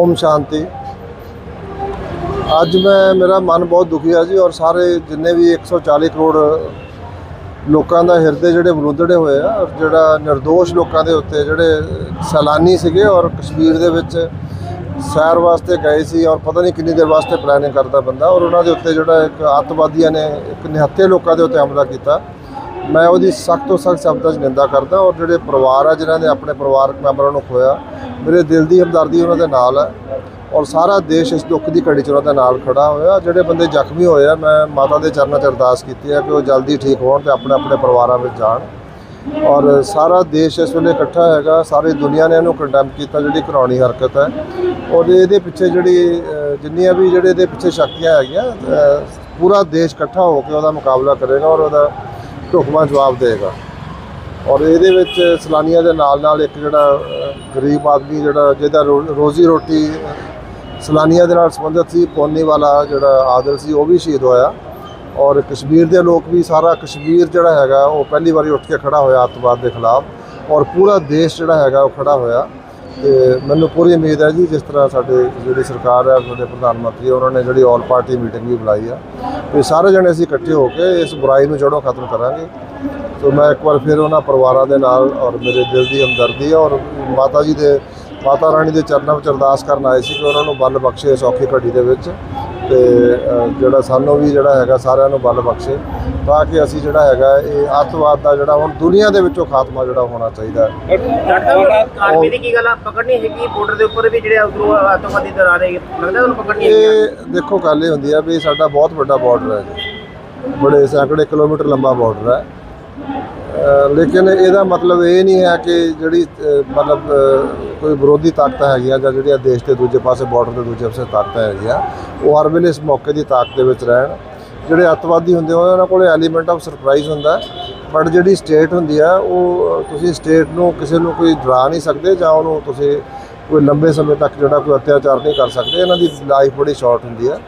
ਓਮ ਸ਼ਾਂਤੀ। ਅੱਜ ਮੈਂ, ਮੇਰਾ ਮਨ ਬਹੁਤ ਦੁਖੀ ਆ ਜੀ ਔਰ ਸਾਰੇ ਜਿੰਨੇ ਵੀ 140 ਕਰੋੜ ਲੋਕਾਂ ਦਾ ਹਿਰਦੇ ਜਿਹੜੇ ਬਲੁੰਦੜੇ ਹੋਏ ਆ ਔਰ ਜਿਹੜਾ નિર્ਦੋਸ਼ ਲੋਕਾਂ ਦੇ ਉੱਤੇ ਜਿਹੜੇ ਸੈਲਾਨੀ ਸੀਗੇ ਔਰ ਕਸ਼ਮੀਰ ਦੇ ਵਿੱਚ ਸੈਰ ਵਾਸਤੇ ਗਏ ਸੀ ਔਰ ਪਤਾ ਨਹੀਂ ਕਿੰਨੀ ਦੇਰ ਵਾਸਤੇ ਪਲੈਨਿੰਗ ਕਰਦਾ ਬੰਦਾ ਔਰ ਉਹਨਾਂ ਦੇ ਉੱਤੇ ਜਿਹੜਾ ਇੱਕ ਅੱਤਵਾਦੀਆਂ ਨੇ ਇੱਕ ਨਿਹੱਥੇ ਲੋਕਾਂ ਦੇ ਉੱਤੇ ਹਮਲਾ ਕੀਤਾ। ਮੈਂ ਉਹਦੀ ਸਖਤ ਤੋਂ ਸਖਤ ਸ਼ਬਦਾਂ 'ਚ ਨਿੰਦਾ ਕਰਦਾ ਔਰ ਜਿਹੜੇ ਪਰਿਵਾਰ ਆ, ਜਿਨ੍ਹਾਂ ਨੇ ਆਪਣੇ ਪਰਿਵਾਰਕ ਮੈਂਬਰਾਂ ਨੂੰ ਖੋਇਆ ਮੇਰੇ ਦਿਲ ਦੀ ਹਮਦਰਦੀ ਉਹਨਾਂ ਦੇ ਨਾਲ ਹੈ ਔਰ ਸਾਰਾ ਦੇਸ਼ ਇਸ ਦੁੱਖ ਦੀ ਘੜੀ 'ਚ ਉਹਨਾਂ ਦੇ ਨਾਲ ਖੜਾ ਹੋਇਆ। ਜਿਹੜੇ ਬੰਦੇ ਜ਼ਖਮੀ ਹੋਏ ਆ, ਮੈਂ ਮਾਤਾ ਦੇ ਚਰਨਾਂ 'ਚ ਅਰਦਾਸ ਕੀਤੀ ਹੈ ਕਿ ਉਹ ਜਲਦੀ ਠੀਕ ਹੋਣ ਤੇ ਆਪਣੇ ਆਪਣੇ ਪਰਿਵਾਰਾਂ ਵਿੱਚ ਜਾਣ। ਔਰ ਸਾਰਾ ਦੇਸ਼ ਇਸ ਵੇਲੇ ਇਕੱਠਾ ਹੈਗਾ, ਸਾਰੀ ਦੁਨੀਆ ਨੇ ਇਹਨੂੰ ਕੰਡੈਮ ਕੀਤਾ, ਜਿਹੜੀ ਕਰਾਉਣੀ ਹਰਕਤ ਹੈ। ਔਰ ਇਹਦੇ ਪਿੱਛੇ ਜਿਹੜੀ ਜਿੰਨੀਆਂ ਵੀ ਜਿਹੜੇ ਇਹਦੇ ਪਿੱਛੇ ਸ਼ਕਤੀਆਂ ਹੈਗੀਆਂ ਪੂਰਾ ਦੇਸ਼ ਇਕੱਠਾ ਹੋ ਕੇ ਉਹਦਾ ਮੁਕਾਬਲਾ ਕਰੇਗਾ ਔਰ ਉਹਦਾ ਢੁਕਵਾਂ ਜਵਾਬ ਦੇਗਾ। ਔਰ ਇਹਦੇ ਵਿੱਚ ਸੈਲਾਨੀਆਂ ਦੇ ਨਾਲ ਨਾਲ ਇੱਕ ਜਿਹੜਾ ਗਰੀਬ ਆਦਮੀ ਜਿਹੜਾ ਜਿਹਦਾ ਰੋ- ਰੋਜ਼ੀ ਰੋਟੀ ਅ, ਸੈਲਾਨੀਆਂ ਦੇ ਨਾਲ ਸੰਬੰਧਿਤ ਸੀ ਪੌਨੀ ਵਾਲਾ ਜਿਹੜਾ ਆਦਲ ਸੀ ਉਹ ਵੀ ਸ਼ਹੀਦ ਹੋਇਆ। ਔਰ ਕਸ਼ਮੀਰ ਦੇ ਲੋਕ ਵੀ ਸਾਰਾ ਕਸ਼ਮੀਰ ਜਿਹੜਾ ਹੈਗਾ ਉਹ ਪਹਿਲੀ ਵਾਰੀ ਉੱਠ ਕੇ ਖੜਾ ਹੋਇਆ ਅੱਤਵਾਦ ਦੇ ਖਿਲਾਫ। ਔਰ ਪੂਰਾ ਦੇਸ਼ ਜਿਹੜਾ ਹੈਗਾ ਉਹ ਖੜਾ ਹੋਇਆ। ਤੇ ਮੈਨੂੰ ਪੂਰੀ ਉਮੀਦ ਹੈ ਜੀ ਜਿਸ ਤਰ੍ਹਾਂ ਸਾਡੇ ਜਿਹੜੀ ਸਰਕਾਰ ਹੈ ਸਾਡੇ ਪ੍ਰਧਾਨ ਮੰਤਰੀ ਉਹਨਾਂ ਨੇ ਜਿਹੜੀ ਆਲ ਪਾਰਟੀ ਮੀਟਿੰਗ ਵੀ ਬੁਲਾਈ ਆ। ਤੇ ਸਾਰੇ ਜਣੇ ਅਸੀਂ ਇਕੱਠੇ ਹੋ ਕੇ ਇਸ ਬੁਰਾਈ ਨੂੰ ਜੜੋਂ ਖਤਮ ਕਰਾਂਗੇ। ਸੋ ਮੈਂ ਇੱਕ ਵਾਰ ਫਿਰ ਉਹਨਾਂ ਪਰਿਵਾਰਾਂ ਦੇ ਨਾਲ ਔਰ ਮੇਰੇ ਦਿਲ ਦੀ ਹਮਦਰਦੀ ਔਰ ਮਾਤਾ ਜੀ ਦੇ ਮਾਤਾ ਰਾਣੀ ਦੇ ਚਰਨਾਂ ਵਿੱਚ ਅਰਦਾਸ ਕਰਨ ਆਏ ਸੀ ਕਿ ਉਹਨਾਂ ਨੂੰ ਬਲ ਬਖਸ਼ੇ ਇਸ ਔਖੀ ਘੜੀ ਦੇ ਵਿੱਚ ਤੇ ਜਿਹੜਾ ਸਾਨੂੰ ਵੀ ਜਿਹੜਾ ਹੈਗਾ ਸਾਰਿਆਂ ਨੂੰ ਬਲ ਬਖਸ਼ੇ ਤਾਂ ਕਿ ਅਸੀਂ ਜਿਹੜਾ ਹੈਗਾ ਇਹ ਅੱਤਵਾਦ ਦਾ ਜਿਹੜਾ ਹੁਣ ਦੁਨੀਆ ਦੇ ਵਿੱਚੋਂ ਖਾਤਮਾ ਜਿਹੜਾ ਹੋਣਾ ਚਾਹੀਦਾ ਹੈ। ਡਾਕਟਰ ਆਰਮੀ ਦੀ ਕੀ ਗੱਲ ਆ? ਪਕੜਨੀ ਹੈਗੀ ਬਾਰਡਰ ਦੇ ਉੱਪਰ ਵੀ ਜਿਹੜੇ ਉਧਰੋਂ ਆਤੰਕਵਾਦੀ ਦਰ ਆ ਰਹੇ ਲੱਗਦਾ ਉਹਨੂੰ ਪਕੜਨੀ ਹੈਗੀ ਆ? ਇਹ ਦੇਖੋ ਗੱਲ ਇਹ ਹੁੰਦੀ ਆ ਵੀ ਸਾਡਾ ਬਹੁਤ ਵੱਡਾ ਬਾਰਡਰ ਹੈ ਜੀ। ਬੜੇ ਸੈਂਕੜੇ ਕਿਲੋਮੀਟਰ ਲੰਬਾ ਬਾਰਡਰ ਹੈ। ਲੇਕਿਨ ਇਹਦਾ ਮਤਲਬ ਇਹ ਨਹੀਂ ਹੈ ਕਿ ਜਿਹੜੀ ਮਤਲਬ ਕੋਈ ਵਿਰੋਧੀ ਤਾਕਤਾਂ ਹੈਗੀਆਂ ਜਾਂ ਜਿਹੜੀਆਂ ਦੇਸ਼ ਦੇ ਦੂਜੇ ਪਾਸੇ ਬਾਰਡਰ ਦੇ ਦੂਜੇ ਪਾਸੇ ਤਾਕਤਾਂ ਹੈਗੀਆਂ, ਉਹ ਹਰ ਵੇਲੇ ਇਸ ਮੌਕੇ ਦੀ ਤਾਕਤ ਦੇ ਵਿੱਚ ਰਹਿਣ। ਜਿਹੜੇ ਅੱਤਵਾਦੀ ਹੁੰਦੇ ਹੋਏ ਉਹਨਾਂ ਕੋਲ ਐਲੀਮੈਂਟ ਆਫ ਸਰਪ੍ਰਾਈਜ਼ ਹੁੰਦਾ ਬਟ ਜਿਹੜੀ ਸਟੇਟ ਹੁੰਦੀ ਆ, ਉਹ, ਤੁਸੀਂ ਸਟੇਟ ਨੂੰ ਕਿਸੇ ਨੂੰ ਕੋਈ ਡਰਾ ਨਹੀਂ ਸਕਦੇ ਜਾਂ ਉਹਨੂੰ ਤੁਸੀਂ ਕੋਈ ਲੰਬੇ ਸਮੇਂ ਤੱਕ ਜਿਹੜਾ ਕੋਈ ਅਤਿਆਚਾਰ ਨਹੀਂ ਕਰ ਸਕਦੇ, ਇਹਨਾਂ ਦੀ ਲਾਈਫ ਬੜੀ ਸ਼ਾਰਟ ਹੁੰਦੀ ਆ।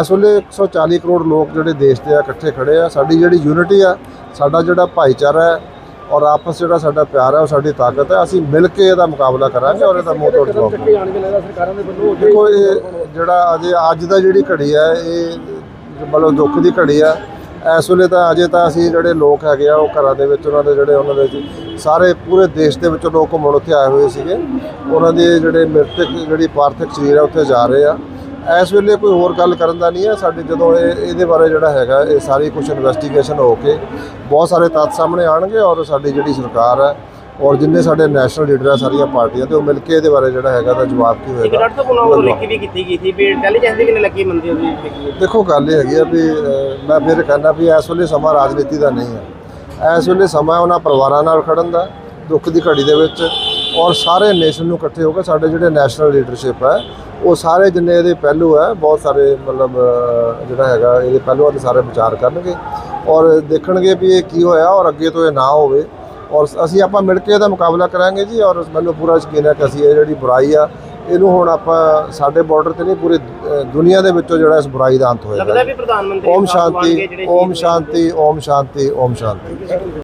ਇਸ ਵੇਲੇ 140 ਕਰੋੜ ਲੋਕ ਜਿਹੜੇ ਦੇਸ਼ ਦੇ ਆ, ਇਕੱਠੇ ਖੜੇ ਆ। ਸਾਡੀ ਜਿਹੜੀ ਯੂਨਿਟੀ ਆ, ਸਾਡਾ ਜਿਹੜਾ ਭਾਈਚਾਰਾ ਹੈ ਔਰ ਆਪਸ ਜਿਹੜਾ ਸਾਡਾ ਪਿਆਰ ਹੈ, ਉਹ ਸਾਡੀ ਤਾਕਤ ਹੈ। ਅਸੀਂ ਮਿਲ ਕੇ ਇਹਦਾ ਮੁਕਾਬਲਾ ਕਰਾਂਗੇ ਔਰ ਇਹਦਾ ਮੂੰਹ ਤੋੜ ਜਵਾਬ ਦੇਖੋ, ਇਹ ਜਿਹੜਾ ਅਜੇ ਅੱਜ ਦਾ ਜਿਹੜੀ ਘੜੀ ਹੈ, ਇਹ ਮਤਲਬ ਦੁੱਖ ਦੀ ਘੜੀ ਆ। ਇਸ ਵੇਲੇ ਤਾਂ ਅਜੇ ਤਾਂ ਅਸੀਂ ਜਿਹੜੇ ਲੋਕ ਹੈਗੇ ਆ, ਉਹ ਘਰਾਂ ਦੇ ਵਿੱਚ, ਉਹਨਾਂ ਦੇ ਜਿਹੜੇ ਉਹਨਾਂ ਦੇ ਸਾਰੇ ਪੂਰੇ ਦੇਸ਼ ਦੇ ਵਿੱਚੋਂ ਲੋਕ ਘੁੰਮਣ ਉੱਥੇ ਆਏ ਹੋਏ ਸੀਗੇ। ਉਹਨਾਂ ਦੇ ਜਿਹੜੇ ਮ੍ਰਿਤਕ, ਜਿਹੜੀ ਪਾਰਥਿਕ ਸਰੀਰ ਆ, ਉੱਥੇ ਜਾ ਰਹੇ ਆ। ਇਸ ਵੇਲੇ ਕੋਈ ਹੋਰ ਗੱਲ ਕਰਨ ਦਾ ਨਹੀਂ ਹੈ। ਸਾਡੇ ਜਦੋਂ ਇਹ ਇਹਦੇ ਬਾਰੇ ਜਿਹੜਾ ਹੈਗਾ ਇਹ ਸਾਰੀ ਕੁਝ ਇਨਵੈਸਟੀਗੇਸ਼ਨ ਹੋ ਕੇ ਬਹੁਤ ਸਾਰੇ ਤੱਥ ਸਾਹਮਣੇ ਆਣਗੇ ਔਰ ਸਾਡੀ ਜਿਹੜੀ ਸਰਕਾਰ ਹੈ ਔਰ ਜਿੰਨੇ ਸਾਡੇ ਨੈਸ਼ਨਲ ਲੀਡਰ ਆ ਸਾਰੀਆਂ ਪਾਰਟੀਆਂ ਤੇ ਉਹ ਮਿਲ ਕੇ ਇਹਦੇ ਬਾਰੇ ਜਿਹੜਾ ਹੈਗਾ ਦਾ ਜਵਾਬ ਕੀ ਹੋਏਗਾ। ਡਾਕਟਰ ਸਾਹਿਬ ਉਹਨਾਂ ਵੱਲੋਂ ਲਿਖੀ ਵੀ ਕੀਤੀ ਗਈ ਸੀ ਵੀ ਇੰਟੈਲੀਜੈਂਸ ਦੀ ਨਹੀਂ ਲੱਗੀ ਮੰਦੀ ਉਹਦੀ ਦੇਖੋ ਗੱਲ ਇਹ ਹੈਗੀ ਆ ਵੀ ਮੈਂ ਫਿਰ ਕਹਿੰਦਾ ਵੀ ਇਸ ਵੇਲੇ ਸਮਾਂ ਰਾਜਨੀਤੀ ਦਾ ਨਹੀਂ ਹੈ। ਇਸ ਵੇਲੇ ਸਮਾਂ ਉਹਨਾਂ ਪਰਿਵਾਰਾਂ ਨਾਲ ਖੜਨ ਦਾ ਦੁੱਖ ਦੀ ਘੜੀ ਦੇ ਵਿੱਚ। ਔਰ ਸਾਰੇ ਨੇਸ਼ਨ ਨੂੰ ਇਕੱਠੇ ਹੋ ਕੇ ਸਾਡੇ ਜਿਹੜੇ ਨੈਸ਼ਨਲ ਲੀਡਰਸ਼ਿਪ ਹੈ ਉਹ ਸਾਰੇ ਜਿੰਨੇ ਇਹਦੇ ਪਹਿਲੂ ਹੈ ਬਹੁਤ ਸਾਰੇ ਮਤਲਬ ਜਿਹੜਾ ਹੈਗਾ ਇਹਦੇ ਪਹਿਲੂਆਂ ਤੇ ਸਾਰੇ ਵਿਚਾਰ ਕਰਨਗੇ ਔਰ ਦੇਖਣਗੇ ਵੀ ਇਹ ਕੀ ਹੋਇਆ ਔਰ ਅੱਗੇ ਤੋਂ ਇਹ ਨਾ ਹੋਵੇ ਔਰ ਅਸੀਂ ਆਪਾਂ ਮਿਲ ਕੇ ਇਹਦਾ ਮੁਕਾਬਲਾ ਕਰਾਂਗੇ ਜੀ ਔਰ ਮੈਨੂੰ ਪੂਰਾ ਯਕੀਨ ਹੈ ਕਿ ਅਸੀਂ ਇਹ ਜਿਹੜੀ ਬੁਰਾਈ ਆ ਇਹਨੂੰ ਹੁਣ ਆਪਾਂ ਸਾਡੇ ਬਾਰਡਰ ਤੇ ਨਹੀਂ ਪੂਰੇ ਦੁਨੀਆ ਦੇ ਵਿੱਚੋਂ ਜਿਹੜਾ ਇਸ ਬੁਰਾਈ ਦਾ ਅੰਤ ਹੋਏਗਾ ਲੱਗਦਾ ਵੀ ਪ੍ਰਧਾਨ ਮੰਤਰੀ ਓਮ ਸ਼ਾਂਤੀ ਓਮ ਸ਼ਾਂਤੀ ਓਮ ਸ਼ਾਂਤੀ ਓਮ ਸ਼ਾਂਤੀ।